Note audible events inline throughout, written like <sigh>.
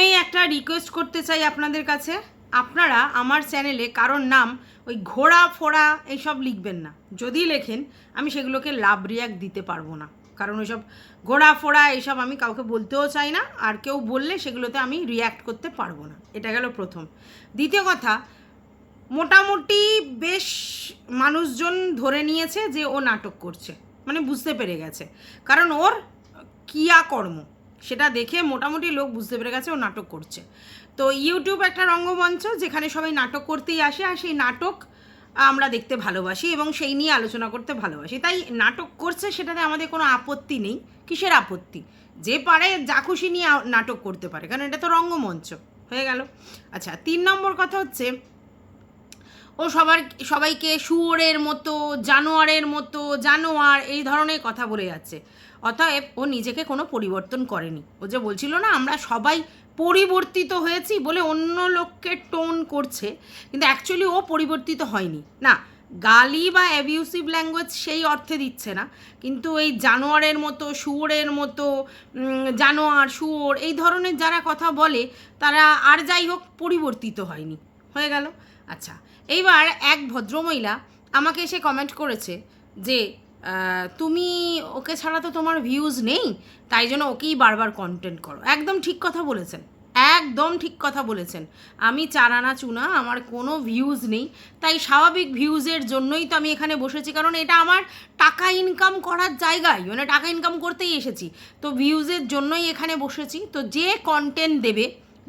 প্রথমেই একটা রিকোয়েস্ট করতে চাই আপনাদের কাছে। আপনারা আমার চ্যানেলে কারোর নাম ওই ঘোড়া, ফোড়া এইসব লিখবেন না। যদি লেখেন, আমি সেগুলোকে লাভ রিয়াক্ট দিতে পারব না। কারণ ওইসব ঘোড়া, ফোড়া এইসব আমি কাউকে বলতেও চাই না, আর কেউ বললে সেগুলোতে আমি রিয়্যাক্ট করতে পারব না। এটা গেল প্রথম। দ্বিতীয় কথা, মোটামুটি বেশ মানুষজন ধরে নিয়েছে যে ও নাটক করছে। মানে বুঝতে পেরে গেছে। কারণ ওর ক্রিয়াকর্ম সেটা দেখে মোটামুটি লোক বুঝতে পেরে গেছে ও নাটক করছে। তো ইউটিউব একটা রঙ্গমঞ্চ যেখানে সবাই নাটক করতেই আসে আর সেই নাটক আমরা দেখতে ভালোবাসি এবং সেই নিয়ে আলোচনা করতে ভালোবাসি। তাই নাটক করছে সেটাতে আমাদের কোনো আপত্তি নেই, কিসের আপত্তি? যে পারে যা খুশি নিয়ে নাটক করতে পারে, কারণ এটা তো রঙ্গমঞ্চ, হয়ে গেল। আচ্ছা তিন নম্বর কথা হচ্ছে, ও সবার, সবাইকে শুয়োরের মতো, জানোয়ারের মতো, জানোয়ার, এই ধরনের কথা বলে যাচ্ছে। অতএব ও নিজেকে কোনো পরিবর্তন করেনি। ও যে বলছিল না, আমরা সবাই পরিবর্তিত হয়েছি বলে অন্য লোককে টোন করছে, কিন্তু অ্যাকচুয়ালি ও পরিবর্তিত হয়নি। না, গালি বা অ্যাবিউসিভ ল্যাঙ্গুয়েজ সেই অর্থে দিচ্ছে না, কিন্তু এই জানোয়ারের মতো, শুয়োরের মতো জানোয়ার, শুয়োর, এই ধরনের যারা কথা বলে, তারা আর যাই হোক পরিবর্তিত হয়নি। হয়ে গেল? আচ্ছা এইবার এক ভদ্রমহিলা আমাকে এসে কমেন্ট করেছে যে তুমি ওকে ছাড়া তো তোমার ভিউজ নেই, তাই জন্য ওকেই বারবার কন্টেন্ট করো। একদম ঠিক কথা বলেছেন, একদম ঠিক কথা বলেছেন। আমি চারানা চুনা, আমার কোনো ভিউজ নেই, তাই স্বাভাবিক ভিউজের জন্যই তো আমি এখানে বসেছি, কারণ এটা আমার টাকা ইনকাম করার জায়গায় মানে টাকা ইনকাম করতেই এসেছি। তো ভিউজের জন্যই এখানে বসেছি, তো যে কন্টেন্ট দেবে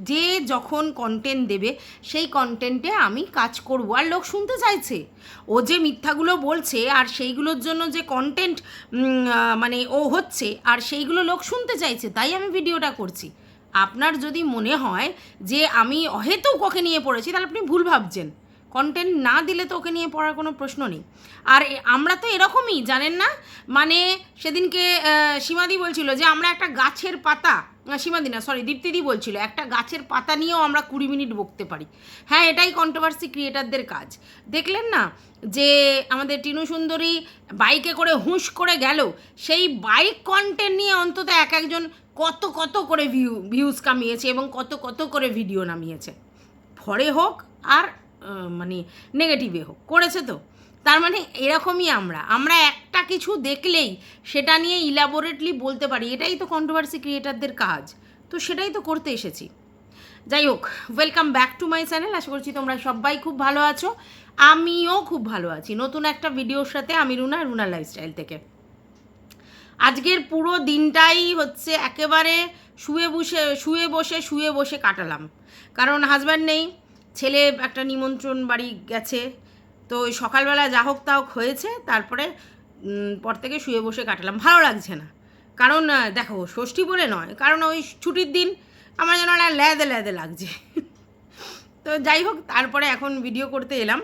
যে যখন কন্টেন্ট দেবে, সেই কন্টেন্টে আমি কাজ করব। আর লোক শুনতে চাইছে। ও যে মিথ্যাগুলো বলছে, আর সেইগুলোর জন্য যে কন্টেন্ট মানে ও হচ্ছে, আর সেইগুলো লোক শুনতে চাইছে, তাই আমি ভিডিওটা করছি। আপনার যদি মনে হয় যে আমি অহেতু ওকে নিয়ে পড়েছি, তাহলে আপনি ভুল ভাবছেন। কন্টেন্ট না দিলে তো ওকে নিয়ে পড়ার কোনো প্রশ্ন নেই। আর আমরা তো এরকমই, জানেন না? মানে সেদিনকে সীমাদি বলছিল যে আমরা একটা গাছের পাতা সীমাদি না সরি দীপ্তিদি বলছিল, একটা গাছের পাতা নিয়েও আমরা কুড়ি মিনিট বকতে পারি। হ্যাঁ এটাই কন্ট্রোভার্সি ক্রিয়েটারদের কাজ। দেখলেন না যে আমাদের টিনু সুন্দরী বাইকে করে হুঁশ করে গেল, সেই বাইক কন্টেন্ট নিয়ে অন্তত এক একজন কত কত করে ভিউ ভিউজ কামিয়েছে এবং কত কত করে ভিডিও নামিয়েছে। ফরে হোক আর মানে নেগেটিভে হোক, করেছে তো। তার মানে এরকমই আমরা। আমরা একটা কিছু দেখলেই সেটা নিয়ে ইলাবোরেটলি বলতে পারি। এটাই তো কন্ট্রোভার্সি ক্রিয়েটারদের কাজ। তো সেটাই তো করতে এসেছি। যাই হোক welcome back to my channel আশা করছি তোমরা সবাই খুব ভালো আছো। আমিও খুব ভালো আছি। নতুন একটা ভিডিওর সাথে আমি রুনা রুনা লাইফস্টাইল থেকে। আজকের পুরো দিনটাই হচ্ছে একেবারে শুয়ে বসে শুয়ে বসে শুয়ে বসে কাটালাম। কারণ হাজব্যান্ড নেই। ছেলে একটা নিমন্ত্রণ বাড়ি গেছে। তো ওই সকালবেলা যা হোক তা হোক হয়েছে, তারপরে পর থেকে শুয়ে বসে কাটালাম। ভালো লাগছে না। কারণ দেখো, ষষ্ঠী বলে নয়, কারণ ওই ছুটির দিন আমার যেন একটা ল্যাদে ল্যাদে লাগছে। তো যাই হোক, তারপরে এখন ভিডিও করতে এলাম।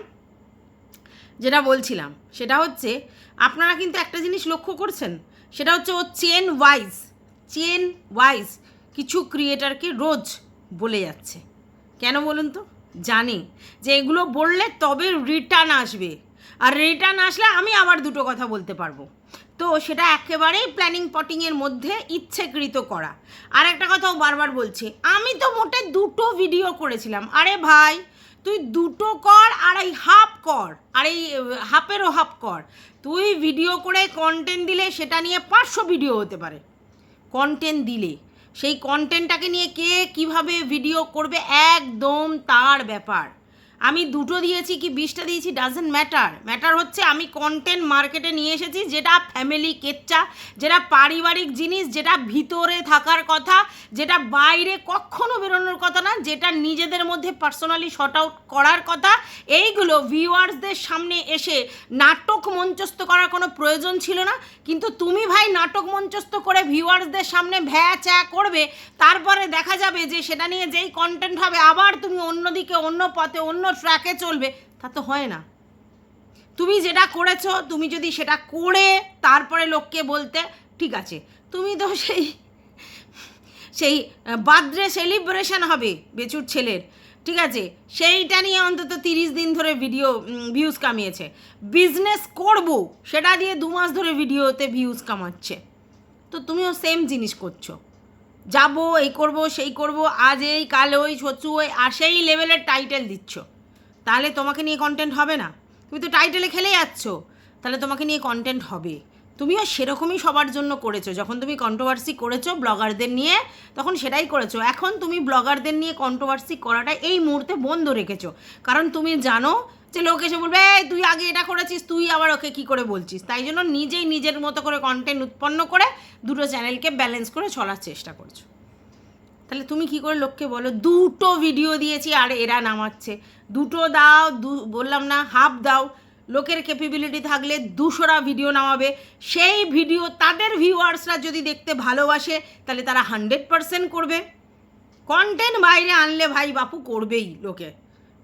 যেটা বলছিলাম, সেটা হচ্ছে, আপনারা কিন্তু একটা জিনিস লক্ষ্য করছেন, সেটা হচ্ছে ও চেন ওয়াইজ চেন ওয়াইজ কিছু ক্রিয়েটারকে রোজ বলে যাচ্ছে। কেন বলুন তো? জানে যে এগুলো বললে তবে রিটার্ন আসবে। আর রিটার্ন আসলে আমি আবার দুটো কথা বলতে পারব। তো সেটা একেবারেই প্ল্যানিং পটিংয়ের মধ্যে ইচ্ছেকৃত করা। আর একটা কথাও বারবার বলছে, আমি তো মোটে দুটো ভিডিও করেছিলাম। আরে ভাই, তুই দুটো কর আর এই হাফ কর, আর এই হাফেরও হাফ কর। তুই ভিডিও করে কন্টেন্ট দিলে সেটা নিয়ে পাঁচশো ভিডিও হতে পারে। কন্টেন্ট দিলে। সেই কন্টেন্টটাকে নিয়ে কে কীভাবে ভিডিও করবে একদম তার ব্যাপার। আমি দুটো দিয়েছি কি বিশটা দিয়েছি? ডাজেন্ট ম্যাটার ম্যাটার হচ্ছে আমি কন্টেন্ট মার্কেটে নিয়ে এসেছি, যেটা ফ্যামিলি কেচ্চা যেটা পারিবারিক জিনিস, যেটা ভিতরে থাকার কথা, যেটা বাইরে কখনো বেরোনোর কথা না, যেটা নিজেদের মধ্যে পার্সোনালি শর্ট আউট করার কথা। এইগুলো ভিউয়ার্সদের সামনে এসে নাটক মঞ্চস্থ করার কোনো প্রয়োজন ছিল না। কিন্তু তুমি ভাই নাটক মঞ্চস্থ করে ভিউয়ার্সদের সামনে ভ্যা চ্যা করবে, তারপরে দেখা যাবে যে সেটা নিয়ে যেই কন্টেন্ট হবে, আবার তুমি অন্যদিকে, অন্য পথে, অন্য ট্র্যাকে চলবে, তা তো হয় না। তুমি যেটা করেছ, তুমি যদি সেটা করে তারপরে লোককে বলতে, ঠিক আছে, তুমি তো সেই সেই বার্থডে সেলিব্রেশন হবে বেচুর ছেলের, ঠিক আছে, সেইটা নিয়ে অন্তত তিরিশ দিন ধরে ভিডিও ভিউজ কামিয়েছে। বিজনেস করব, সেটা দিয়ে দু মাস ধরে ভিডিওতে ভিউজ কামাচ্ছে। তো তুমিও সেম জিনিস করছ। যাব, এই করব, সেই করব, আজ এই, কাল ওই ছচু ওই, আর সেই লেভেলের টাইটেল দিচ্ছ। তাহলে তোমাকে নিয়ে কন্টেন্ট হবে না। তুমি তো টাইটেলে খেলে যাচ্ছ। তাহলে তোমাকে নিয়ে কন্টেন্ট হবে। তুমিও সেরকমই সবার জন্য করেছ। যখন তুমি কন্ট্রোভার্সি করেছ ব্লগারদের নিয়ে, তখন সেটাই করেছ। এখন তুমি ব্লগারদের নিয়ে কন্ট্রোভার্সি করাটা এই মুহূর্তে বন্ধ রেখেছো। কারণ তুমি জানো যে লোক এসে বলবে তুই আগে এটা করেছিস, তুই আবার ওকে কি করে বলছিস? তাই জন্য নিজেই নিজের মতো করে কন্টেন্ট উৎপন্ন করে দুটো চ্যানেলকে ব্যালেন্স করে চলার চেষ্টা করছ। তাহলে তুমি কি করে লোককে বলো, দুটো ভিডিও দিয়েছি আর এরা নামাচ্ছে। দুটো দাও, দু, বললাম না, হাফ দাও। লোকের ক্যাপেবিলিটি থাকলে দুশোরা ভিডিও নামাবে। সেই ভিডিও তাদের ভিউয়ার্সরা যদি দেখতে ভালোবাসে, তাহলে তারা হান্ড্রেড পারসেন্ট করবে। কন্টেন্ট বাইরে আনলে ভাই বাপু করবেই লোকে।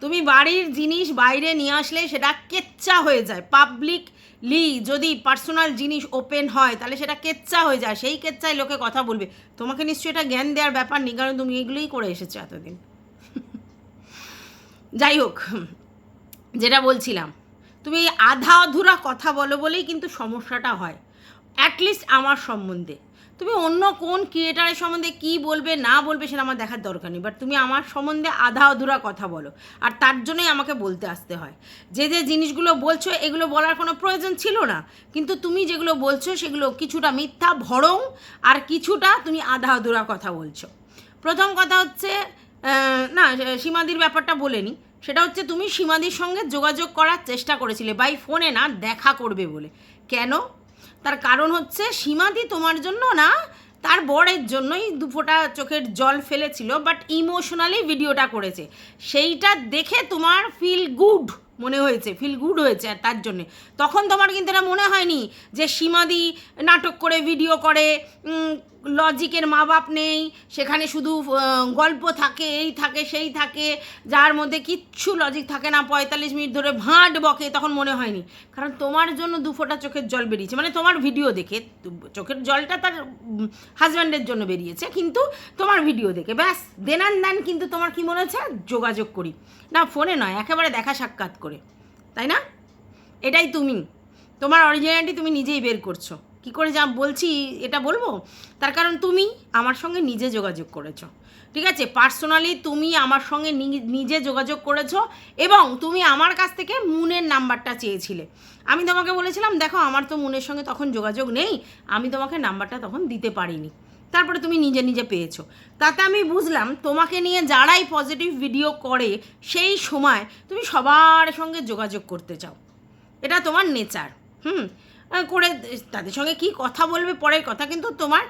তুমি বাড়ির জিনিস বাইরে নিয়ে আসলে সেটা কেচ্চা হয়ে যায়। পাবলিক লি যদি পার্সোনাল জিনিস ওপেন হয়, তাহলে সেটা কেচ্চা হয়ে যায়। সেই কেচ্চায় লোকে কথা বলবে। তোমাকে নিশ্চয়ই এটা জ্ঞান দেওয়ার ব্যাপার নেই, কারণ তুমি এগুলোই করে এসেছ এতদিন। যাই হোক যেটা বলছিলাম, তুমি আধা অধুরা কথা বলো বলেই কিন্তু সমস্যাটা হয় অ্যাটলিস্ট আমার সম্বন্ধে। তুমি অন্য কোন ক্রিয়েটারের সম্বন্ধে কি বলবে, না বলবে সেটা আমার দেখার দরকার নেই বাট তুমি আমার সম্বন্ধে আধা অধুরা কথা বলো, আর তার জন্যই আমাকে বলতে আসতে হয়। যে যে জিনিসগুলো বলছো, এগুলো বলার কোনো প্রয়োজন ছিল না, কিন্তু তুমি যেগুলো বলছো, সেগুলো কিছুটা মিথ্যা, ভরং, আর কিছুটা তুমি আধা অধুরা কথা বলছো। প্রথম কথা হচ্ছে না সীমাদির ব্যাপারটা বলে নি। সেটা হচ্ছে তুমি সীমাদির সঙ্গে যোগাযোগ করার চেষ্টা করেছিলে বাই ফোনে না, দেখা করবে বলে। কেন? তার কারণ হচ্ছে সীমাদি তোমার জন্য না, তার বরের জন্যই দুফোটা চোখের জল ফেলেছিল বাট ইমোশনালি ভিডিওটা করেছে। সেইটা দেখে তোমার ফিল গুড মনে হয়েছে ফিল গুড হয়েছে আর তার জন্যে। তখন তোমার কিন্তু এটা মনে হয়নি যে সীমাদি নাটক করে ভিডিও করে লজিকের মা বাপ নেই, সেখানে শুধু গল্প থাকে, এই থাকে, সেই থাকে, যার মধ্যে কিচ্ছু লজিক থাকে না। পঁয়তাল্লিশ মিনিট ধরে ভাঁট বকে, তখন মনে হয়নি। কারণ তোমার জন্য দু ফোঁটা চোখের জল বেরিয়েছে। মানে তোমার ভিডিও দেখে, চোখের জলটা তার হাজব্যান্ডের জন্য বেরিয়েছে, কিন্তু তোমার ভিডিও দেখে। ব্যাস দেনান দেন কিন্তু তোমার কি মনে হচ্ছে? যোগাযোগ করি। না ফোনে নয়, একেবারে দেখা সাক্ষাৎ করে। তাই না? এটাই তুমি। তোমার অরিজিনালিটি তুমি নিজেই বের করছ। কি করে যা বলছি এটা বলব? তার কারণ তুমি আমার সঙ্গে নিজে যোগাযোগ করেছ। ঠিক আছে? পার্সোনালি তুমি আমার সঙ্গে নিজে যোগাযোগ করেছ এবং তুমি আমার কাছ থেকে মুনের নাম্বারটা চেয়েছিলে। আমি তোমাকে বলেছিলাম, দেখো, আমার তো মুনের সঙ্গে তখন যোগাযোগ নেই। আমি তোমাকে নাম্বারটা তখন দিতে পারিনি। তারপরে তুমি নিজে নিজে পেয়েছ। তাতে আমি বুঝলাম, তোমাকে নিয়ে যারাই পজিটিভ ভিডিও করে, সেই সময় তুমি সবার সঙ্গে যোগাযোগ করতে চাও। এটা তোমার নেচার হুম? করে তাদের সঙ্গে কি কথা বলবে পরের কথা, কিন্তু তোমার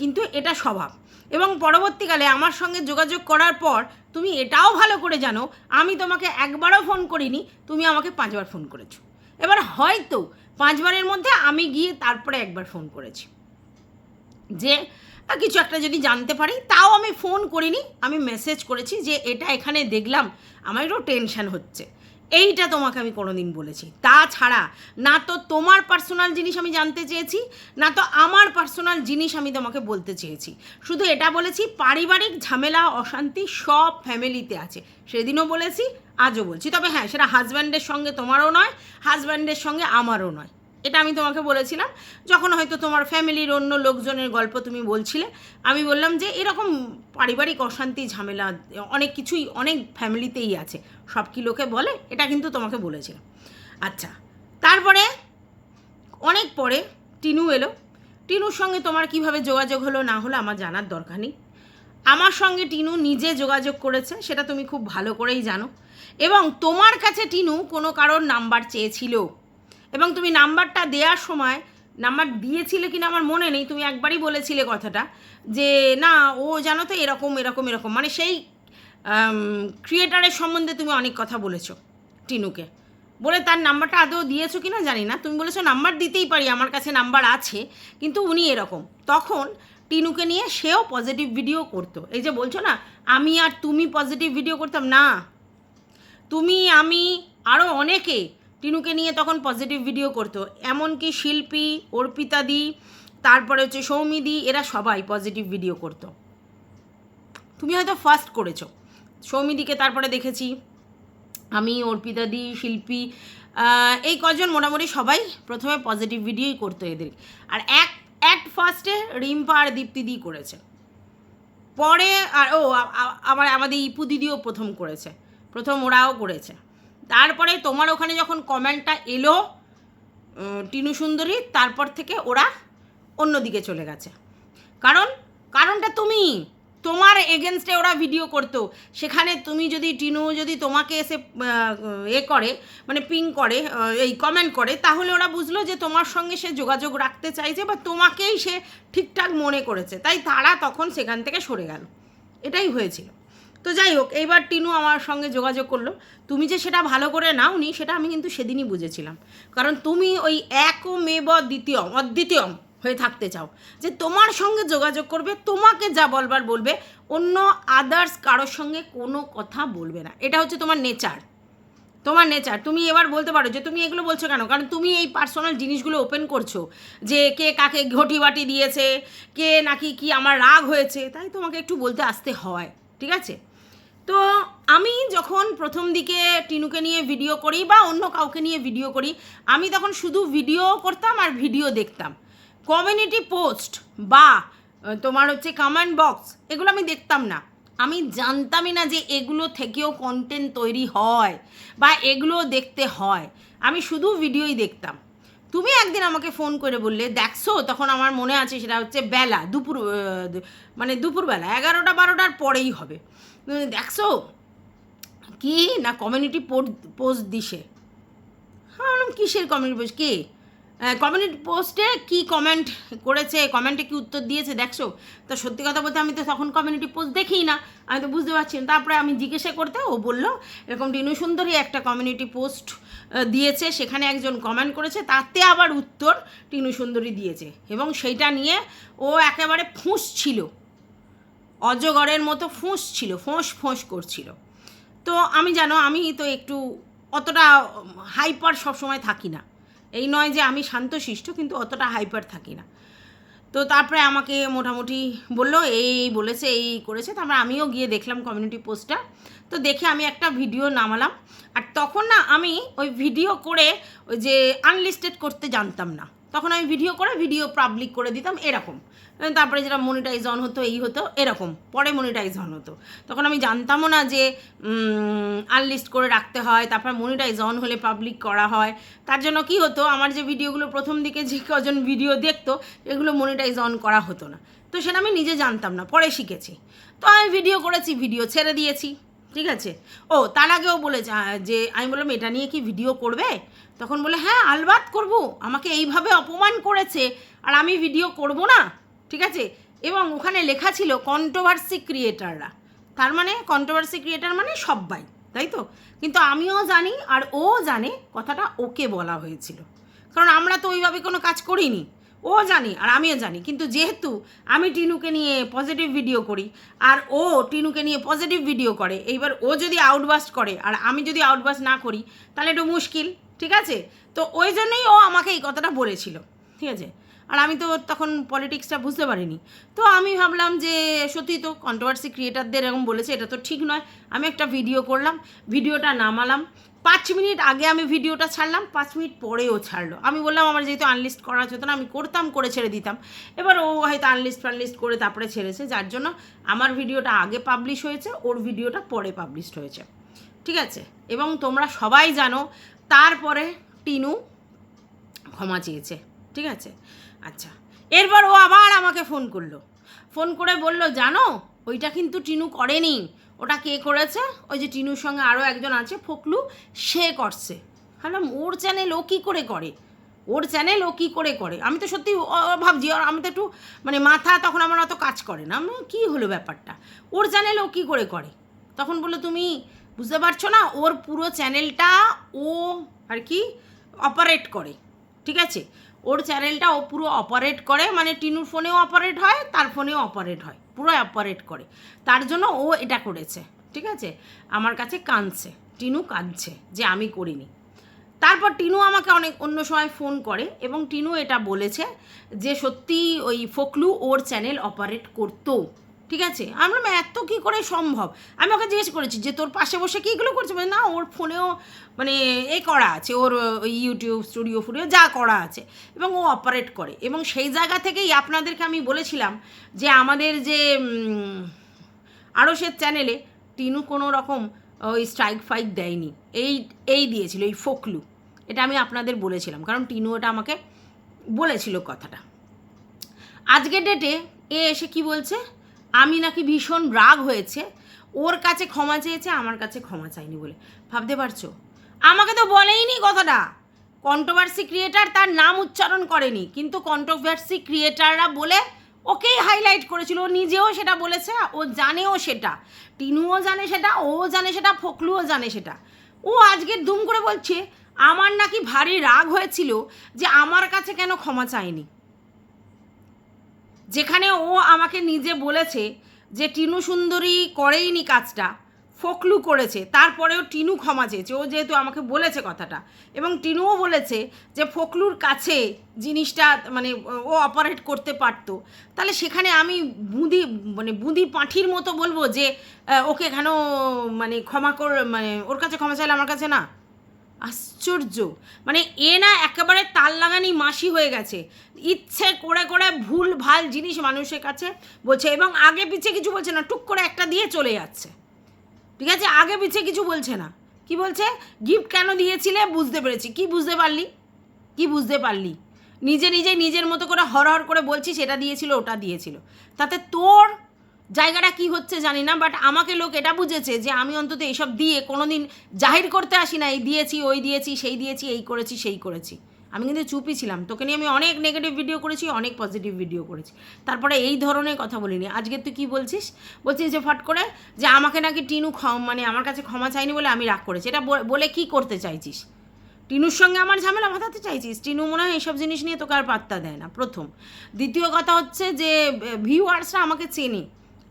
কিন্তু এটা স্বভাব। এবং পরবর্তীকালে আমার সঙ্গে যোগাযোগ করার পর তুমি এটাও ভালো করে জানো, আমি তোমাকে একবারও ফোন করিনি, তুমি আমাকে পাঁচবার ফোন করেছ। এবার হয়তো পাঁচবারের মধ্যে আমি গিয়ে তারপরে একবার ফোন করেছি। যে কিছু একটা যদি জানতে পারি, তাও আমি ফোন করিনি, আমি মেসেজ করেছি যে, এটা এখানে দেখলাম, আমার একটু টেনশন হচ্ছে। এইটা তোমাকে আমি কোনোদিন বলেছি। তাছাড়া না তো তোমার পার্সোনাল জিনিস আমি জানতে চেয়েছি, না তো আমার পার্সোনাল জিনিস আমি তোমাকে বলতে চেয়েছি। শুধু এটা বলেছি, পারিবারিক ঝামেলা, অশান্তি সব ফ্যামিলিতে আছে। সেদিনও বলেছি, আজও বলছি। তবে হ্যাঁ সেটা হাজব্যান্ডের সঙ্গে তোমারও নয় হাজব্যান্ডের সঙ্গে আমারও নয়। এটা আমি তোমাকে বলেছিলাম, যখন হয়তো তোমার ফ্যামিলির অন্য লোকজনের গল্প তুমি বলছিলে, আমি বললাম যে এরকম পারিবারিক অশান্তি, ঝামেলা, অনেক কিছুই অনেক ফ্যামিলিতেই আছে, সব কি লোকে বলে? এটা কিন্তু তোমাকে বলেছিলাম। আচ্ছা তারপরে অনেক পরে টিনু এলো। টিনুর সঙ্গে তোমার কীভাবে যোগাযোগ হলো না হলো আমার জানার দরকার নেই। আমার সঙ্গে টিনু নিজে যোগাযোগ করেছে, সেটা তুমি খুব ভালো করেই জানো। এবং তোমার কাছে টিনু কোনো কারোর নাম্বার চেয়েছিল। এবং তুমি নাম্বারটা দেওয়ার সময়, নাম্বার দিয়েছিলে কিনা আমার মনে নেই, তুমি একবারই বলেছিলে কথাটা, যে না, ও জানো তো এরকম এরকম এরকম। মানে সেই ক্রিয়েটারের সম্বন্ধে তুমি অনেক কথা বলেছ টিনুকে। বলে তার নাম্বারটা আদৌ দিয়েছ কি না জানি না। তুমি বলেছ নাম্বার দিতেই পারি, আমার কাছে নাম্বার আছে, কিন্তু উনি এরকম। তখন টিনুকে নিয়ে সেও পজিটিভ ভিডিও করতো। এই যে বলছো না, আমি আর তুমি পজিটিভ ভিডিও করতাম, না। তুমি, আমি আরও অনেকে টিনুকে নিয়ে তখন পজিটিভ ভিডিও করতো। এমনকি শিল্পী, অর্পিতাদি, তারপরে হচ্ছে সৌমিদি, এরা সবাই পজিটিভ ভিডিও করতো। তুমি হয়তো ফার্স্ট করেছ। সৌমিদিকে তারপরে দেখেছি। আমি, অর্পিতাদি, শিল্পী এই কজন মোটামুটি সবাই প্রথমে পজিটিভ ভিডিওই করতো এদের। আর এক অ্যাট ফার্স্টে রিম্পা আর দীপ্তিদি করেছে। পরে, আর ও, আ- আ- আবার আমাদের ইপু দিদিও প্রথম করেছে। প্রথম ওরাও করেছে। তারপরে তোমার ওখানে যখন কমেন্টটা এলো টিনু সুন্দরী, তারপর থেকে ওরা অন্যদিকে চলে গেছে। কারণ, কারণটা তুমি। তোমার এগেনস্টে ওরা ভিডিও করতো। সেখানে তুমি যদি, টিনু যদি তোমাকে এসে এ করে মানে পিং করে এই কমেন্ট করে, তাহলে ওরা বুঝলো যে তোমার সঙ্গে সে যোগাযোগ রাখতে চাইছে বা তোমাকেই সে ঠিকঠাক মনে করেছে। তাই তারা তখন সেখান থেকে সরে গেল। এটাই হয়েছিল। তো যাই হোক, এইবার টিনু আমার সঙ্গে যোগাযোগ করল। তুমি যে সেটা ভালো করে নাওনি, সেটা আমি কিন্তু সেদিনই বুঝেছিলাম। কারণ তুমি ওই এক মেব দ্বিতীয়ম, অদ্বিতীয়ম হয়ে থাকতে চাও। যে তোমার সঙ্গে যোগাযোগ করবে, তোমাকে যা বলবার বলবে, অন্য আদার্স কারোর সঙ্গে কোনো কথা বলবে না। এটা হচ্ছে তোমার নেচার তোমার নেচার তুমি এবার বলতে পারো যে তুমি এগুলো বলছো কেন? কারণ তুমি এই পার্সোনাল জিনিসগুলো ওপেন করছ। যে কে কাকে ঘটি বাটি দিয়েছে, কে নাকি কি আমার রাগ হয়েছে, তাই তোমাকে একটু বলতে আসতে হয়। ঠিক আছে? তো আমি যখন প্রথম দিকে টিনুকে নিয়ে ভিডিও করি বা অন্য কাউকে নিয়ে ভিডিও করি, আমি তখন শুধু ভিডিও করতাম আর ভিডিও দেখতাম। কমিউনিটি পোস্ট বা তোমার হচ্ছে কমেন্ট বক্স এগুলো আমি দেখতাম না। আমি জানতামই না যে এগুলো থেকেও কন্টেন্ট তৈরি হয় বা এগুলো দেখতে হয়। আমি শুধু ভিডিওই দেখতাম। তুমি একদিন আমাকে ফোন করে বললে, দেখছ? তখন আমার মনে আছে সেটা হচ্ছে বেলা, দুপুর মানে দুপুরবেলা, এগারোটা বারোটার পরেই হবে। দেখছ? কি? না কমিউনিটি পোস্ট দিছে? হ্যাঁ কিসের কমিউনিটি পোস্ট কে? কমিউনিটি পোস্টে কি কমেন্ট করেছে কমেন্টে কি উত্তর দিয়েছে, দেখছ? তো সত্যি কথা বলতে আমি তো তখন কমিউনিটি পোস্ট দেখি না, আমি তো বুঝতে পারছি না। তারপরে আমি জিজ্ঞাসা করতে ও বলল, এরকম টিনু সুন্দরী একটা কমিউনিটি পোস্ট দিয়েছে, সেখানে একজন কমেন্ট করেছে, তাতে আবার উত্তর টিনু সুন্দরী দিয়েছে। এবং সেইটা নিয়ে ও একেবারে ফুঁস ছিল। অজগরের মতো ফুঁস ছিল, ফোঁস ফোঁস করছিল। তো আমি জানো, আমি তো একটু অতটা হাইপার সবসময় থাকি না। এই নয় যে আমি শান্তশিষ্ট, কিন্তু অতটা হাইপার থাকি না। তো তারপরে আমাকে মোটামুটি বলল, এই বলেছে, এই করেছে। তারপরে আমিও গিয়ে দেখলাম কমিউনিটি পোস্টটা তো দেখে আমি একটা ভিডিও নামালাম। আর তখন না, আমি ওই ভিডিও করে ওই যে আনলিস্টেড করতে জানতাম না। তখন আমি ভিডিও করে ভিডিও পাবলিক করে দিতাম, এরকম। তারপরে যেটা মনিটাইজ অন হতো, এই হতো, এরকম। পরে মনিটাইজ অন হতো। তখন আমি জানতামও না যে আনলিস্ট করে রাখতে হয়, তারপর মনিটাইজ অন হলে পাবলিক করা হয়। তার জন্য কি হতো, আমার যে ভিডিওগুলো প্রথম দিকে যে কজন ভিডিও দেখতো, এগুলো মনিটাইজ অন করা হতো না। তো সেটা আমি নিজে জানতাম না, পরে শিখেছি। তো আমি ভিডিও করেছি ভিডিও ছেড়ে দিয়েছি। ঠিক আছে? ও, তার আগেও বলেছে যে, আমি বললাম, এটা নিয়ে কি ভিডিও করবে? তখন বলে হ্যাঁ আলবাত করব। আমাকে এইভাবে অপমান করেছে, আর আমি ভিডিও করব না। ঠিক আছে? এবং ওখানে লেখা ছিল কন্ট্রোভার্সি ক্রিয়েটাররা তার মানে কন্ট্রোভার্সি ক্রিয়েটার মানে সবাই তাই তো? কিন্তু আমিও জানি, আর ও জানে, কথাটা ওকে বলা হয়েছিল। কারণ আমরা তো ওইভাবে কোনো কাজ করিনি। ও জানি আর আমিও জানি। কিন্তু যেহেতু আমি টিনুকে নিয়ে পজিটিভ ভিডিও করি আর ও টিনুকে নিয়ে পজিটিভ ভিডিও করে, এইবার ও যদি আউটবাস্ট করে আর আমি যদি আউটবাস্ট না করি, তাহলে একটু মুশকিল, ঠিক আছে? তো ওই জন্যই ও আমাকে এই কথাটা বলেছিল, ঠিক আছে? আর আমি তো তখন পলিটিক্সটা বুঝতে পারিনি। তো আমি ভাবলাম যে সত্যি তো কন্ট্রোভার্সি ক্রিয়েটারদের এরকম বলেছে, এটা তো ঠিক নয়। আমি একটা ভিডিও করলাম ভিডিওটা নামালাম পাঁচ মিনিট আগে আমি ভিডিওটা ছাড়লাম, পাঁচ মিনিট পরেও ছাড়লো। আমি বললাম, আমার যেহেতু আনলিস্ট করা হতো না আমি করতাম, করে ছেড়ে দিতাম। এবার ও হয়তো আনলিস্ট ফানলিস্ট করে তারপরে ছেড়েছে, যার জন্য আমার ভিডিওটা আগে পাবলিশ হয়েছে, ওর ভিডিওটা পরে পাবলিশড হয়েছে। ঠিক আছে? এবং তোমরা সবাই জানো, তারপরে টিনু ক্ষমা চেয়েছে। ঠিক আছে? আচ্ছা। এরপর ও আবার আমাকে ফোন করল। ফোন করে বলল, জানো, ওইটা কিন্তু টিনু করেনি। ওটা কে করেছে? ওই যে টিনুর সঙ্গে আরও একজন আছে, ফকলু, সে করছে। ভাবলাম ওর চ্যানেল ও কী করে করে? ওর চ্যানেল ও কী করে করে? আমি তো সত্যি ভাবছি আর আমি তো একটু মানে মাথা তখন আমার অত কাজ করে না। আমি, কী হলো ব্যাপারটা? ওর চ্যানেল ও কী করে করে? তখন বলল, তুমি বুঝতে পারছ না, ওর পুরো চ্যানেলটা ও আর কি অপারেট করে। ঠিক আছে? ওর চ্যানেলটা ও পুরো অপারেট করে মানে টিনুর ফোনেও অপারেট হয়, তার ফোনেও অপারেট হয়, পুরো অপারেট করে। তার জন্য ও এটা করেছে, ঠিক আছে? আমার কাছে কাঁদছে, টিনু কাঁদছে যে আমি করিনি। তারপর টিনু আমাকে অনেক অন্য সময় ফোন করে এবং টিনু এটা বলেছে যে সত্যি ওই ফকলু ওর চ্যানেল অপারেট করতো। ঠিক আছে? আমরা এত কী করে সম্ভব? আমি ওকে জিজ্ঞেস করেছি যে তোর পাশে বসে কি এগুলো করছে? বলে, না ওর ফোনেও মানে এ করা আছে ওর ইউটিউব স্টুডিও ফুডিও যা করা আছে। এবং ও অপারেট করে। এবং সেই জায়গা থেকেই আপনাদেরকে আমি বলেছিলাম যে আমাদের যে উম, আরসের চ্যানেলে টিনু কোনো রকম ওই স্ট্রাইক ফাইক দেয়নি। এই এই দিয়েছিল এই ফোকলু। এটা আমি আপনাদের বলেছিলাম কারণ টিনু এটা আমাকে বলেছিল কথাটা। আজকে ডেটে এ এসে কি বলছে? আমি নাকি ভীষণ রাগ হয়েছে। ওর কাছে ক্ষমা চেয়েছে, আমার কাছে ক্ষমা চাইনি বলে। ভাবতে পারছ? আমাকে তো বলেইনি কথাটা। কন্ট্রোভার্সি ক্রিয়েটার তার নাম উচ্চারণ করেনি, কিন্তু কন্ট্রোভার্সি ক্রিয়েটাররা বলে ওকেই হাইলাইট করেছিল। ও নিজেও সেটা বলেছে, ও জানেও সেটা। টিনুও জানে সেটা, ও জানে সেটা ফকলুও জানে সেটা। ও আজকে দুম করে বলছে, আমার নাকি ভারী রাগ হয়েছিল যে আমার কাছে কেন ক্ষমা চায়নি। যেখানে ও আমাকে নিজে বলেছে যে টিনু সুন্দরী করেইনি কাজটা, ফকলু করেছে, তারপরেও টিনু ক্ষমা চেয়েছে, ও যেহেতু আমাকে বলেছে কথাটা, এবং টিনুও বলেছে যে ফকলুর কাছে জিনিসটা মানে ও অপারেট করতে পারতো, তাহলে সেখানে আমি বুঁদি মানে বুঁদি পাঁঠির মতো বলব যে ওকে কেন মানে ক্ষমা কর মানে ওর কাছে ক্ষমা চাইলে আমার কাছে না। আশ্চর্য। মানে এ না একেবারে তাল লাগানি মাসি হয়ে গেছে। ইচ্ছে করে করে ভুল ভালো জিনিস মানুষের কাছে বলছে এবং আগে পিছে কিছু বলছে না, টুক করে একটা দিয়ে চলে যাচ্ছে। ঠিক আছে? আগে পিছে কিছু বলছে না। কি বলছে? গিফট কেন দিয়েছিলে? বুঝতে পেরেছি। কি বুঝতে পারলি? কি বুঝতে পারলি? নিজে নিজে নিজের মতো করে হর হর করে বলছিস এটা দিয়েছিল, ওটা দিয়েছিল। তাতে তোর জায়গাটা কি হচ্ছে জানি না বাট আমাকে লোক এটা বুঝেছে যে আমি অন্তত এইসব দিয়ে কোনো দিন জাহির করতে আসি না, এই দিয়েছি, ওই দিয়েছি, সেই দিয়েছি, এই করেছি, সেই করেছি। আমি কিন্তু চুপই ছিলাম। তোকে নিয়ে আমি অনেক নেগেটিভ ভিডিও করেছি, অনেক পজিটিভ ভিডিও করেছি। তারপরে এই ধরনের কথা বলিনি। আজকে তুই কি বলছিস? বলছিস যে ফট করে যে আমাকে নাকি টিনু মানে আমার কাছে ক্ষমা চাইনি বলে আমি রাগ করেছি। এটা বলে কি করতে চাইছিস? টিনুর সঙ্গে আমার ঝামেলা বাঁধাতে চাইছিস? টিনু মনে হয় এইসব জিনিস নিয়ে তোকে আর পাত্তা দেয় না, প্রথম। দ্বিতীয় কথা হচ্ছে যে ভিউ ভিউয়ার্সরা আমাকে চেনে।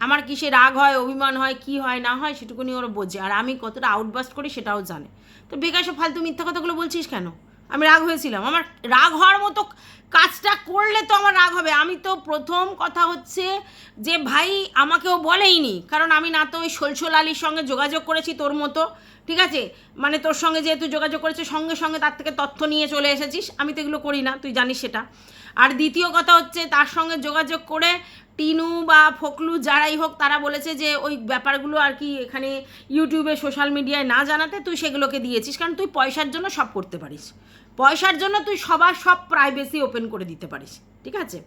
আমার কিসে রাগ হয়, অভিমান হয়, কি হয়, না হয়, সেটুকুনি ওরা বোঝে। আর আমি কতটা আউটবাস্ট করি সেটাও জানে। তো বেকার সব ফালতু মিথ্যা কথাগুলো বলছিস কেন? আমি রাগ হয়েছিলাম। আমার রাগ হওয়ার মতো কাজটা করলে তো আমার রাগ হবে। আমি তো প্রথম কথা হচ্ছে যে, ভাই, আমাকেও বলেইনি। কারণ আমি না তো ওই সলসল আলীর সঙ্গে যোগাযোগ করেছি তোর মতো, ঠিক আছে? মানে তোর সঙ্গে যেহেতু যোগাযোগ করেছে, সঙ্গে সঙ্গে তার থেকে তথ্য নিয়ে চলে এসেছিস। আমি তো এগুলো করি না, তুই জানিস সেটা। আর দ্বিতীয় কথা হচ্ছে, তার সঙ্গে যোগাযোগ করে টিনু বা ফকলু যারাই হোক, তারা বলেছে যে ওই ব্যাপারগুলো আর কি এখানে ইউটিউবে, সোশ্যাল মিডিয়ায় না জানাতে তুই সেগুলোকে দিয়েছিস। কারণ তুই পয়সার জন্য সব করতে পারিস। পয়সার জন্য তুই সবার সব প্রাইভেসি ওপেন করে দিতে পারিস। ঠিক আছে?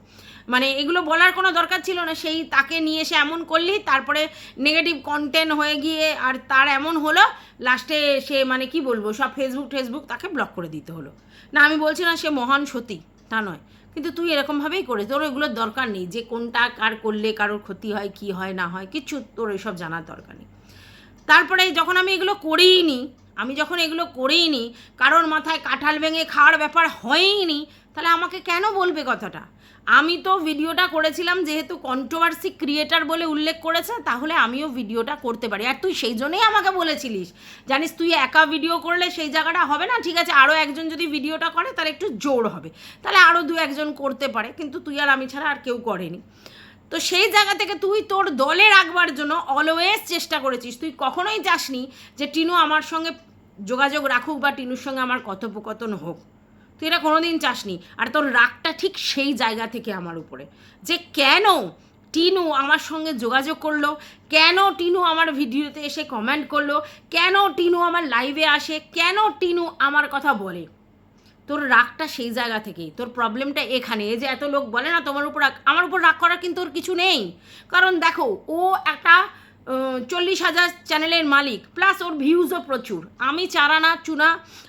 মানে এগুলো বলার কোনো দরকার ছিল না। সেই তাকে নিয়ে এসে এমন করলি, তারপরে নেগেটিভ কন্টেন্ট হয়ে গিয়ে আর তার এমন হলো লাস্টে সে মানে কি বলব, সব ফেসবুক টেসবুক তাকে ব্লক করে দিতে হলো। না, আমি বলছি না সে মহান সতী, তা নয়। কিন্তু তুই এরকমভাবেই করিস তোর ওইগুলোর দরকার নেই। যে কোনটা কার করলে কারোর ক্ষতি হয়, কি হয়, না হয় কিছু তোর এসব জানার দরকার নেই। তারপরে যখন আমি এগুলো করেই নিই আমি যখন এগুলো করেই নিই কারোর মাথায় কাঁঠাল ভেঙে খাওয়ার ব্যাপার হয়ই নি, তাহলে আমাকে কেন বলবে কথাটা? আমি তো ভিডিওটা করেছিলাম যেহেতু কন্ট্রোভার্সি ক্রিয়েটার বলে উল্লেখ করেছে, তাহলে আমিও ভিডিওটা করতে পারি। আর তুই সেই জন্যই আমাকে বলেছিলিস। জানিস তুই একা ভিডিও করলে সেই জায়গাটা হবে না, ঠিক আছে? আরও একজন যদি ভিডিওটা করে তার একটু জোর হবে। তাহলে আরও দু একজন করতে পারে, কিন্তু তুই আর আমি ছাড়া আর কেউ করেনি। তো সেই জায়গা থেকে তুই তোর দলে রাখবার জন্য অলওয়েজ চেষ্টা করেছিস। তুই কখনোই চাসনি যে টিনু আমার সঙ্গে যোগাযোগ রাখুক বা টিনুর সঙ্গে আমার কথোপকথন হোক। তুই এটা কোনোদিন চাসনি। আর তোর রাগটা ঠিক সেই জায়গা থেকে আমার উপরে। যে কেন টিনু আমার সঙ্গে যোগাযোগ করল? কেন টিনু আমার ভিডিওতে এসে কমেন্ট করল? কেন টিনু আমার লাইভে আসে? কেন টিনু আমার কথা বলে? তোর রাগটা সেই জায়গা থেকেই। তোর প্রবলেমটা এখানে। এই যে এত লোক বলে না তোমার উপর আমার উপর রাগ করার কিন্তু ওর কিছু নেই। কারণ দেখো, ও একটা চল্লিশ হাজার চ্যানেলের মালিক প্লাস ওর ভিউজও প্রচুর। আমি চারানা চুনা,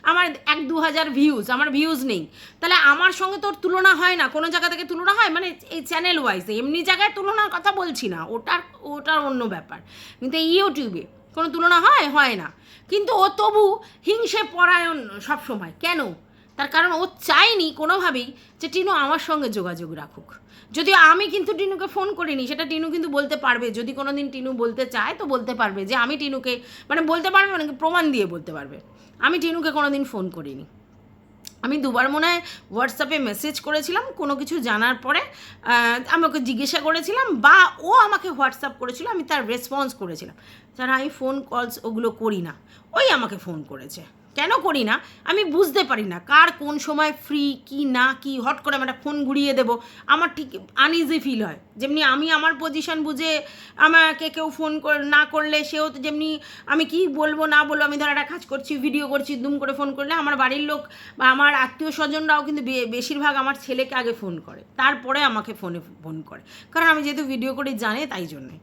আমার এক দু হাজার ভিউজ আমার ভিউজ নেই। তাহলে আমার সঙ্গে তোর তুলনা হয় না, কোনো জায়গা থেকে তুলনা হয়? মানে এই চ্যানেল ওয়াইজ এমনি জায়গায় তুলনার কথা বলছি না ওটার ওটার অন্য ব্যাপার। কিন্তু এই ইউটিউবে কোনো তুলনা হয়? হয় না। কিন্তু ও তবু হিংসে পরায়ণ সবসময়। কেন? তার কারণ ও চায়নি কোনোভাবেই যে টিনু আমার সঙ্গে যোগাযোগ রাখুক। যদিও আমি কিন্তু টিনুকে ফোন করিনি সেটা টিনু কিন্তু বলতে পারবে। যদি কোনো দিন টিনু বলতে চায় তো বলতে পারবে যে আমি টিনুকে মানে বলতে পারবে মানে প্রমাণ দিয়ে বলতে পারবে। আমি টিনুকে কোনো দিন ফোন করিনি। আমি দুবার মনে হয় হোয়াটসঅ্যাপে মেসেজ করেছিলাম কোনো কিছু জানার পরে আহ, আমি ওকে জিজ্ঞাসা করেছিলাম বা ও আমাকে হোয়াটসঅ্যাপ করেছিল আমি তার রেসপন্স করেছিলাম। যারা আমি ফোন কলস ওগুলো করি না। ওই আমাকে ফোন করেছে। কেন করি না? আমি বুঝতে পারি না কার কোন সময় ফ্রি কি না, কি, হট করে আমি একটা ফোন ঘুরিয়ে দেবো। আমার ঠিক আনইজি ফিল হয়। যেমনি আমি আমার পজিশন বুঝে আমাকে কেউ ফোন না করলে সেও তো যেমনি আমি কি বলব, না বলব, আমি ধর একটা কাজ করছি ভিডিও করছি, দুম করে ফোন করলে আমার বাড়ির লোক বা আমার আত্মীয় স্বজনরাও কিন্তু বেশিরভাগ আমার ছেলেকে আগে ফোন করে। তারপরে আমাকে ফোনে ফোন করে। কারণ আমি যেহেতু ভিডিও করি জানে তাই জন্যে।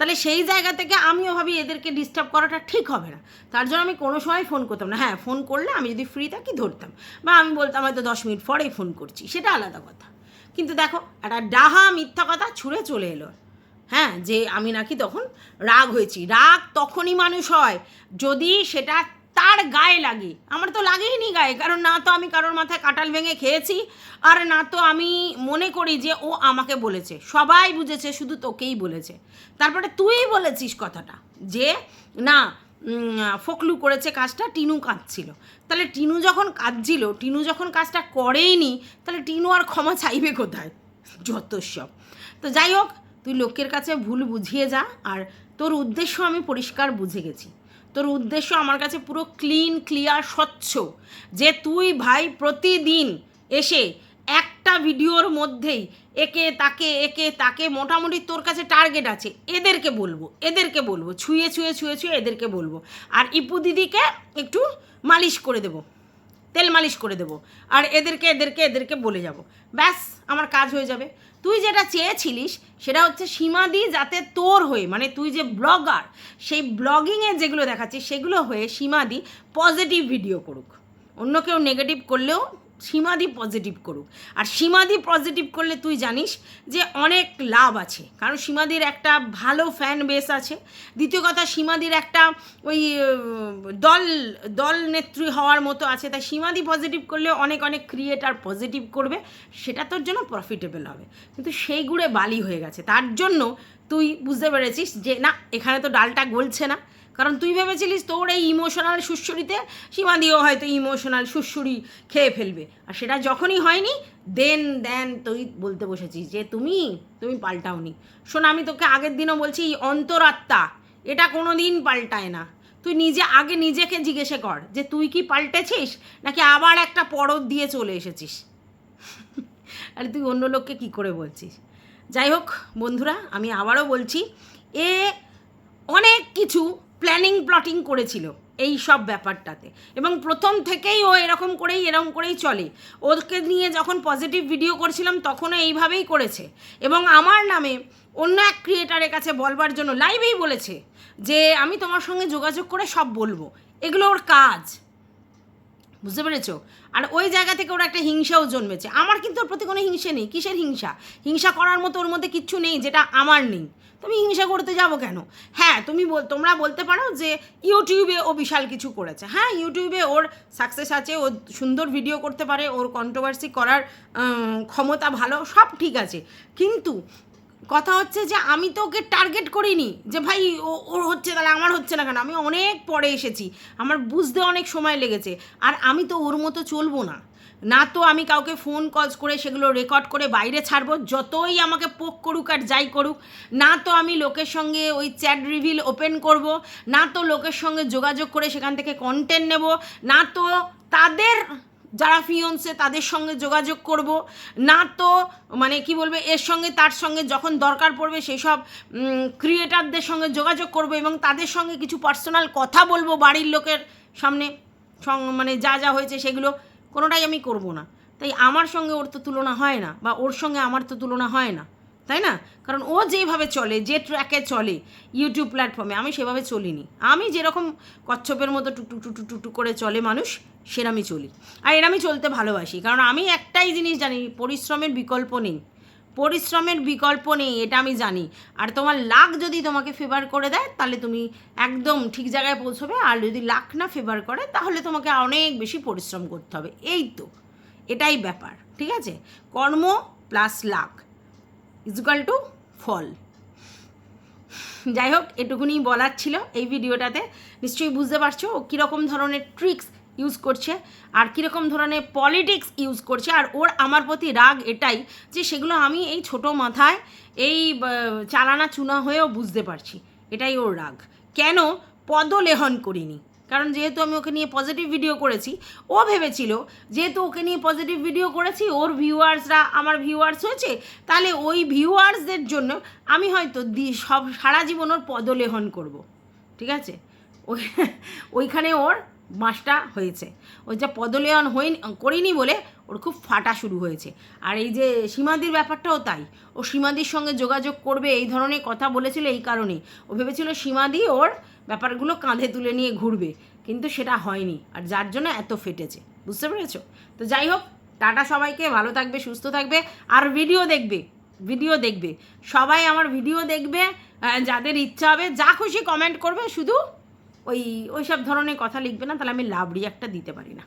তাহলে সেই জায়গা থেকে আমিও ভাবি এদেরকে ডিস্টার্ব করাটা ঠিক হবে না। তার জন্য আমি কোনো সময় ফোন করতাম না। হ্যাঁ ফোন করলে আমি যদি ফ্রি থাকি ধরতাম। বা আমি বলতাম হয়তো দশ মিনিট পরেই ফোন করছি, সেটা আলাদা কথা। কিন্তু দেখো, একটা ডাহা মিথ্যা কথা ছুঁড়ে চলে এলো। হ্যাঁ যে আমি নাকি তখন রাগ হয়েছি। রাগ তখনই মানুষ হয় যদি সেটা তার গায়ে লাগে। আমার তো লাগেইনি গায়ে, কারণ না তো আমি কারোর মাথায় কাঁঠাল ভেঙে খেয়েছি, আর না তো আমি মনে করি যে ও আমাকে বলেছে। সবাই বুঝেছে, শুধু তোকেই বলেছে। তারপরে তুই বলেছিস কথাটা যে, না ফকলু করেছে কাজটা, টিনু কাঁদছিল। তাহলে টিনু যখন কাঁদছিল, টিনু যখন কাজটা করেইনি, তাহলে টিনু আর ক্ষমা চাইবে কোথায়? যত সব। তো যাই হোক, তুই লোকের কাছে ভুল বুঝিয়ে যা, আর তোর উদ্দেশ্য আমি পরিষ্কার বুঝে গেছি। তোর উদ্দেশ্য আমার কাছে পুরো ক্লিন ক্লিয়ার স্বচ্ছ যে তুই ভাই প্রতিদিন এসে একটা ভিডিওর মধ্যেই একে, তাকে একে, তাকে মোটামুটি তোর কাছে টার্গেট আছে। এদেরকে বলব এদেরকে বলব, ছুঁয়ে ছুঁয়ে ছুঁয়ে ছুঁয়ে এদেরকে বলব। আর ইপু দিদিকে একটু মালিশ করে দেবো, তেল মালিশ করে দেবো। আর এদেরকে এদেরকে এদেরকে বলে যাব। ব্যাস, আমার কাজ হয়ে যাবে। তুই যেটা চেয়েছিলিস সেটা হচ্ছে সীমা সীমাদি যাতে তোর হয়ে মানে তুই যে ব্লগার, সেই ব্লগিংয়ে যেগুলো দেখাচ্ছিস সেগুলো হয়ে সীমা দি পজিটিভ ভিডিও করুক। অন্য কেউ নেগেটিভ করলেও সীমাদি পজিটিভ করুক। আর সীমাদি পজিটিভ করলে তুই জানিস যে অনেক লাভ আছে। কারণ সীমাদির একটা ভালো ফ্যান বেস আছে। দ্বিতীয় কথা, সীমাদির একটা ওই দল দল নেত্রী হওয়ার মতো আছে। তাই সীমাদি পজিটিভ করলে অনেক অনেক ক্রিয়েটার পজিটিভ করবে। সেটা তোর জন্য প্রফিটেবল হবে। কিন্তু সেই গুড়ে বালি হয়ে গেছে। তার জন্য তুই বুঝতে পেরেছিস যে, না, এখানে তো ডালটা গলছে না। কারণ তুই ভেবেছিলিস তোর এই ইমোশনাল সুশ্রুরিতে সীমাদিও হয়তো ইমোশনাল সুশ্রুরি খেয়ে ফেলবে। আর সেটা যখনই হয়নি দেন দেন তুই বলতে বসেছিস যে তুমি তুমি পাল্টাওনি। শোন, আমি তোকে আগের দিনও বলছি, এই অন্তরাত্মা, এটা কোনো দিন পাল্টায় না। তুই নিজে, আগে নিজেকে জিজ্ঞেসে কর যে তুই কি পাল্টেছিস, নাকি আবার একটা পরত দিয়ে চলে এসেছিস? <laughs> আরে তুই অন্য লোককে কি করে বলছিস? যাই হোক, বন্ধুরা, আমি আবারও বলছি, এ অনেক কিছু প্ল্যানিং প্লটিং করেছিল এই সব ব্যাপারটাতে। এবং প্রথম থেকেই ও এরকম করেই এরকম করেই চলে। ওকে নিয়ে যখন পজিটিভ ভিডিও করছিলাম, তখনও এইভাবেই করেছে। এবং আমার নামে অন্য এক ক্রিয়েটারের কাছে বলবার জন্য লাইভেই বলেছে যে, আমি তোমার সঙ্গে যোগাযোগ করে সব বলব। এগুলো ওর কাজ। বুঝতে পেরেছ? আর ওই জায়গা থেকে ওর একটা হিংসাও জন্মেছে। আমার কিন্তু ওর প্রতি কোনো হিংসে নেই। কিসের হিংসা? হিংসা করার মতো ওর মধ্যে কিচ্ছু নেই যেটা আমার নেই। তুমি হিংসা করতে যাব কেন? হ্যাঁ তুমি তোমরা বলতে পারো যে ইউটিউবে ও বিশাল কিছু করেছে। হ্যাঁ ইউটিউবে ওর সাকসেস আছে, ও সুন্দর ভিডিও করতে পারে, ওর কন্ট্রোভার্সি করার ক্ষমতা ভালো, সব ঠিক আছে। কিন্তু কথা হচ্ছে যে আমি তো ওকে টার্গেট করিনি যে ভাই ও, ওর হচ্ছে, তাহলে আমার হচ্ছে না কেন? আমি অনেক পরে এসেছি। আমার বুঝতে অনেক সময় লেগেছে। আর আমি তো ওর মতো চলবো না। না তো আমি কাউকে ফোন কলস করে সেগুলো রেকর্ড করে বাইরে ছাড়বো, যতই আমাকে পোক করুক আর যাই করুক। না তো আমি লোকের সঙ্গে ওই চ্যাট রিভিল ওপেন করব। না তো লোকের সঙ্গে যোগাযোগ করে সেখান থেকে কন্টেন্ট নেব। না তো তাদের যারা ফিয়ন্সে তাদের সঙ্গে যোগাযোগ করব। না তো মানে কি বলবে, এর সঙ্গে তার সঙ্গে যখন দরকার পড়বে সেই সব ক্রিয়েটারদের সঙ্গে যোগাযোগ করব এবং তাদের সঙ্গে কিছু পার্সোনাল কথা বলব বাড়ির লোকের সামনে। মানে যা যা হয়েছে সেগুলো কোনোটাই আমি করব না। তাই আমার সঙ্গে ওর তো তুলনা হয় না বা ওর সঙ্গে আমার তো তুলনা হয় না। তাই না? কারণ ও যেভাবে চলে, যে ট্র্যাকে চলে ইউটিউব প্ল্যাটফর্মে আমি সেভাবে চলিনি। আমি যেরকম কচ্ছপের মতো টুকটু টুটু টুটু করে চলে মানুষ, সেরামই চলি। আর এরামই চলতে ভালোবাসি। কারণ আমি একটাই জিনিস জানি, পরিশ্রমের বিকল্প নেই। পরিশ্রমের বিকল্প নেই, এটা আমি জানি। আর তোমার লাক যদি তোমাকে ফেভার করে দেয়, তাহলে তুমি একদম ঠিক জায়গায় পৌঁছবে। আর যদি লাক না ফেভার করে, তাহলে তোমাকে অনেক বেশি পরিশ্রম করতে হবে। এই তো, এটাই ব্যাপার, ঠিক আছে? Karma plus luck is equal to fall যাই হোক এটুকুনি বলার ছিল এই ভিডিওটাতে। নিশ্চয়ই বুঝতে পারছ ও কীরকম ধরনের ট্রিক্স ইউজ করছে আর কীরকম ধরনের পলিটিক্স ইউজ করছে। আর ওর আমার প্রতি রাগ এটাই যে সেগুলো আমি এই ছোট মাথায়, এই চালানা চুনা হয়েও বুঝতে পারছি। এটাই ওর রাগ। কেন পদলেহন করিনি? কারণ যেহেতু আমি ওকে নিয়ে পজিটিভ ভিডিও করেছি, ও ভেবেছিল, যেহেতু ওকে নিয়ে পজিটিভ ভিডিও করেছি, ওর ভিউয়ার্সরা আমার ভিউয়ার্স হয়েছে, তাহলে ওই ভিউয়ার্সদের জন্য আমি হয়তো দি- সব সারা জীবন ওর পদলেহন করব। ঠিক আছে? ওই ওইখানে ওর মাসটা হয়েছে। ওই যে পদলেহন হয়নি, করিনি বলে ওর খুব ফাটা শুরু হয়েছে। আর এই যে সীমাদির ব্যাপারটাও তাই। ও সীমাদির সঙ্গে যোগাযোগ করবে, এই ধরনের কথা বলেছিল এই কারণে ও ভেবেছিল সীমাদি ওর ব্যাপারগুলো কাঁধে তুলে নিয়ে ঘুরবে, কিন্তু সেটা হয়নি আর যার জন্য এত ফেটেছে, বুঝতে পেরেছ? তো যাই হোক, টাটা সবাইকে, ভালো থাকবে, সুস্থ থাকবে, আর ভিডিও দেখবে ভিডিও দেখবে। সবাই আমার ভিডিও দেখবে যাদের ইচ্ছা হবে, যা খুশি কমেন্ট করবে, শুধু ওই ওই সব ধরনের কথা লিখবে না, তাহলে আমি লাভ রিয়াক্টটা দিতে পারি না।